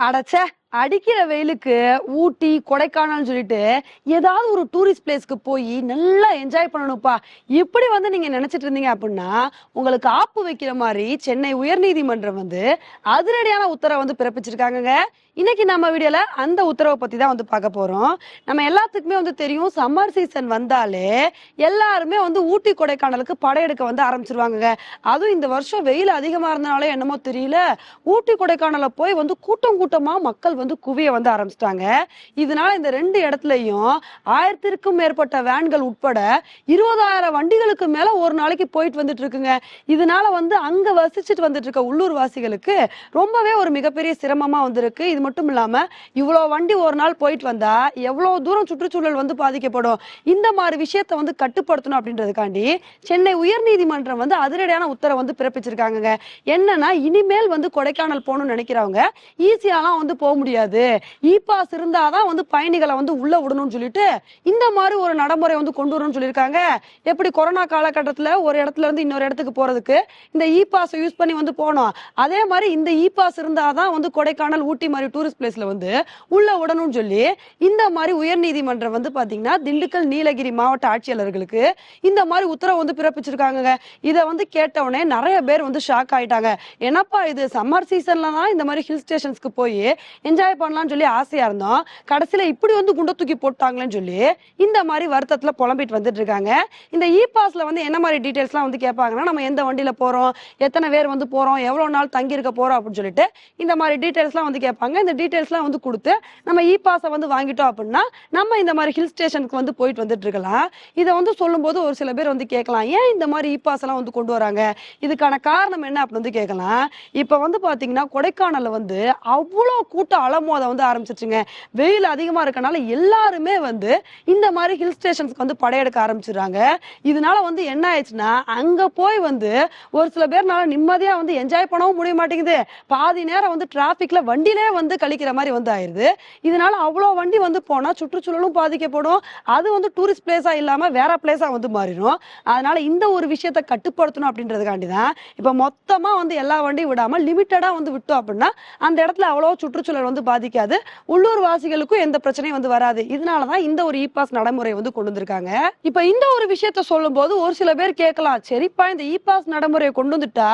ఆడచ్చా? அடிக்கிற வெயிலுக்கு ஊட்டி கொடைக்கானல் சொல்லிட்டு ஏதாவது ஒரு டூரிஸ்ட் பிளேஸ்க்கு போய் நல்லா என்ஜாய் பண்ணணும்ப்பா. இப்படி வந்து நீங்க நினைச்சிட்டு இருந்தீங்க அப்படின்னா உங்களுக்கு ஆப்பு வைக்கிற மாதிரி சென்னை உயர்நீதிமன்றம் வந்து அதிரடியான உத்தரவை வந்து பிறப்பிச்சிருக்காங்கங்க. இன்னைக்கு நம்ம வீடியோல அந்த உத்தரவை பத்தி தான் வந்து பார்க்க போறோம். நம்ம எல்லாத்துக்குமே வந்து தெரியும் சம்மர் சீசன் வந்தாலே எல்லாருமே வந்து ஊட்டி கொடைக்கானலுக்கு படையெடுக்க வந்து ஆரம்பிச்சிருவாங்க அதுவும் இந்த வருஷம் வெயில் அதிகமா இருந்தனால என்னமோ தெரியல. ஊட்டி கொடைக்கானல போய் வந்து கூட்டம் கூட்டமா மக்கள் வந்து குவிய வந்து ஆரம்பிச்சிட்டாங்க. இதனால இந்த ரெண்டு இடத்துலையும் ஆயிரத்திற்கும் மேற்பட்ட வேன்கள் உட்பட இருபதாயிரம் வண்டிகளுக்கு மேல ஒரு நாளைக்கு போயிட்டு வந்துட்டு இருக்குங்க. இதனால வந்து அங்க வசிச்சுட்டு வந்துட்டு இருக்க உள்ளூர் வாசிகளுக்கு ரொம்பவே ஒரு மிகப்பெரிய சிரமமா வந்திருக்கு. இது மட்டும் இல்லாம இவ்வளவு வண்டி ஒரு நாள் போயிட்டு வந்தா எவ்வளவு தூரம் சுற்றுச்சூழல் வந்து பாதிக்கப்படும். இந்த மாதிரி விஷயத்த வந்து கட்டுப்படுத்தணும் அப்படின்றதுக்காண்டி சென்னை உயர்நீதிமன்றம் வந்து அதிரடியான உத்தரவு வந்து பிறப்பிச்சிருக்காங்கங்க. என்னன்னா இனிமேல் வந்து கொடைக்கானல் போகணும்னு நினைக்கிறவங்க ஈஸியாலாம் வந்து போக முடியும் முடியாது. இ பாஸ் இருந்தாதான் வந்து பயணிகளை வந்து உள்ள விடணும்னு சொல்லிட்டு இந்த மாதிரி ஒரு நடைமுறை வந்து கொண்டு வரணும்னு சொல்லியிருக்காங்க. எப்படி கொரோனா காலகட்டத்துல ஒரு இடத்துல இருந்து இன்னொரு இடத்துக்கு போறதுக்கு இந்த இ பாஸ் யூஸ் பண்ணி வந்து போனோம் அதே மாதிரி இந்த இ பாஸ் இருந்தாதான் வந்து கொடைக்கானல் ஊட்டி மாதிரி டூரிஸ்ட் பிளேஸ்ல வந்து உள்ள விடணும்னு சொல்லி இந்த மாதிரி உயர்நீதிமன்றம் வந்து பாத்தீங்கன்னா திண்டுக்கல் நீலகிரி மாவட்ட ஆட்சியாளர்களுக்கு இந்த மாதிரி உத்தரவு வந்து பிறப்பிச்சிருக்காங்க இதை வந்து கேட்ட உடனே நிறைய பேர் வந்து ஷாக் ஆயிட்டாங்க. என்னப்பா இது? சம்மர் சீசன்ல தான் இந்த மாதிரி ஹில் ஸ்டேஷன்ஸ்க்கு போய் என்ஜாய் என்ஜாய் பண்ணலாம்னு சொல்லி ஆசையா இருந்தோம். கடைசியில இப்படி வந்து குண்டை தூக்கி போட்டாங்களேன்னு சொல்லி இந்த மாதிரி வருத்தத்துல புலம்பிட்டு வந்துட்டு இருக்காங்க. இந்த இ பாஸ்ல வந்து என்ன மாதிரி டீடைல்ஸ்லாம் வந்து கேட்பாங்கன்னா நம்ம எந்த வண்டியில போறோம் எத்தனை பேர் வந்து போறோம் எவ்வளவு நாள் தங்கி இருக்க போறோம் அப்படின்னு சொல்லிட்டு இந்த மாதிரி டீடைல்ஸ்லாம் வந்து கேட்பாங்க. இந்த டீடைல்ஸ்லாம் வந்து கொடுத்து நம்ம இ பாஸை வந்து வாங்கிட்டோம் அப்படின்னா நம்ம இந்த மாதிரி ஹில் ஸ்டேஷனுக்கு வந்து போயிட்டு வந்துட்டு இருக்கலாம். இதை வந்து சொல்லும்போது ஒரு சில பேர் வந்து கேட்கலாம் ஏன் இந்த மாதிரி இ பாஸ் எல்லாம் வந்து கொண்டு வராங்க? இதுக்கான காரணம் என்ன? அப்படின்னு வந்து கேட்கலாம். இப்ப வந்து பாத்தீங்கன்னா கொடைக்கானல்ல வந்து அவ்வளோ கூட்டம் அலமோத வந்து ஆரம்பிச்சிருச்சுங்க. வெயில் அதிகமாக இருக்கனால எல்லாருமே வந்து இந்த மாதிரி ஹில் ஸ்டேஷன்ஸ்க்கு வந்து படையெடுக்க ஆரம்பிச்சிடுறாங்க. இதனால வந்து என்ன ஆயிடுச்சுன்னா அங்கே போய் வந்து ஒரு சில பேர்னால நிம்மதியாக வந்து என்ஜாய் பண்ணவும் முடிய மாட்டேங்குது. பாதி நேரம் வந்து டிராஃபிக்கில் வண்டியிலே வந்து கழிக்கிற மாதிரி வந்து ஆயிடுது இதனால அவ்வளோ வண்டி வந்து போனால் சுற்றுச்சூழலும் பாதிக்கப்படும். அது வந்து டூரிஸ்ட் பிளேஸாக இல்லாமல் வேற பிளேஸாக வந்து மாறிடும். அதனால இந்த ஒரு விஷயத்தை கட்டுப்படுத்தணும் அப்படின்றதுக்காண்டி தான் இப்போ மொத்தமாக வந்து எல்லா வண்டியும் விடாமல் லிமிட்டடாக வந்து விட்டோம் அப்படின்னா அந்த இடத்துல அவ்வளோ சுற்றுச்சூழல் வந்து பாதிக்காது. உள்ளூர் வாசிகளுக்கும் எந்த பிரச்சனையும் வந்து வராது. இதனாலதான் இந்த ஒரு இ பாஸ் நடைமுறை வந்து கொண்டு வந்திருக்காங்க. இப்ப இந்த ஒரு விஷயத்த சொல்லும் போது ஒரு சில பேர் கேட்கலாம். சரிப்பா இந்த இ பாஸ் நடைமுறையை கொண்டு வந்துட்டா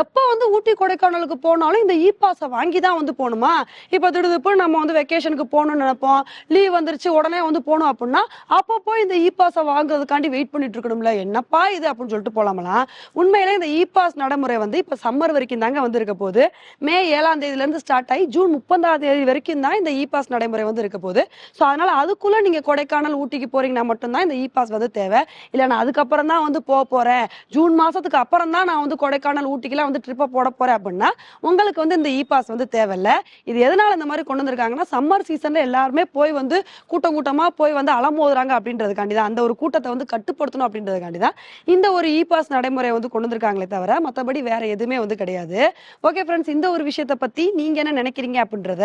எப்ப வந்து ஊட்டி கொடைக்கானலுக்கு போனாலும் இந்த இ பாஸை வாங்கி தான் வந்து போகணுமா? இப்ப திடுதுப்பு நம்ம வந்து வெக்கேஷனுக்கு போகணும்னு நினைப்போம். லீவ் வந்துருச்சு உடனே வந்து போகணும் அப்படின்னா அப்போ போய் இந்த இ பாஸை வாங்குறதுக்காண்டி வெயிட் பண்ணிட்டு இருக்கணும்ல. என்னப்பா இது அப்படின்னு சொல்லிட்டு போலாமலாம். உண்மையிலே இந்த இ பாஸ் நடைமுறை வந்து இப்ப சம்மர் வரைக்கும் தாங்க வந்திருக்க போது மே ஏழாம் தேதியில இருந்து ஸ்டார்ட் ஆகி ஜூன் முப்பதாம் தேதி வரைக்கும் தான் இந்த இ பாஸ் நடைமுறை வந்து இருக்க போகுது. ஸோ அதனால அதுக்குள்ள நீங்க கொடைக்கானல் ஊட்டிக்கு போறீங்கன்னா மட்டும்தான் இந்த இ பாஸ் வந்து தேவை. இல்லை நான் அதுக்கப்புறம் தான் வந்து போக போறேன். ஜூன் மாசத்துக்கு அப்புறம் தான் நான் வந்து கொடைக்கானல் ஊட்டிக்கெல்லாம் வந்து ட்ரிப்பை போட போறேன் அப்படின்னா உங்களுக்கு வந்து இந்த இ பாஸ் வந்து தேவையில்ல. இது எதனால இந்த மாதிரி கொண்டு வந்திருக்காங்கன்னா சம்மர் சீசன்ல எல்லாருமே போய் வந்து கூட்டம் கூட்டமா போய் வந்து அலமோதுறாங்க அப்படின்றதுக்காண்டி தான். அந்த ஒரு கூட்டத்தை வந்து கட்டுப்படுத்தணும் அப்படின்றதுக்காண்டி தான் இந்த ஒரு இ பாஸ் நடைமுறை வந்து கொண்டு வந்திருக்காங்களே தவிர மற்றபடி வேற எதுவுமே வந்து கிடையாது. ஓகே ஃப்ரெண்ட்ஸ் இந்த ஒரு விஷயத்தை பத்தி நீங்க என்ன நினைக்கிறீங்க அப்படின்றத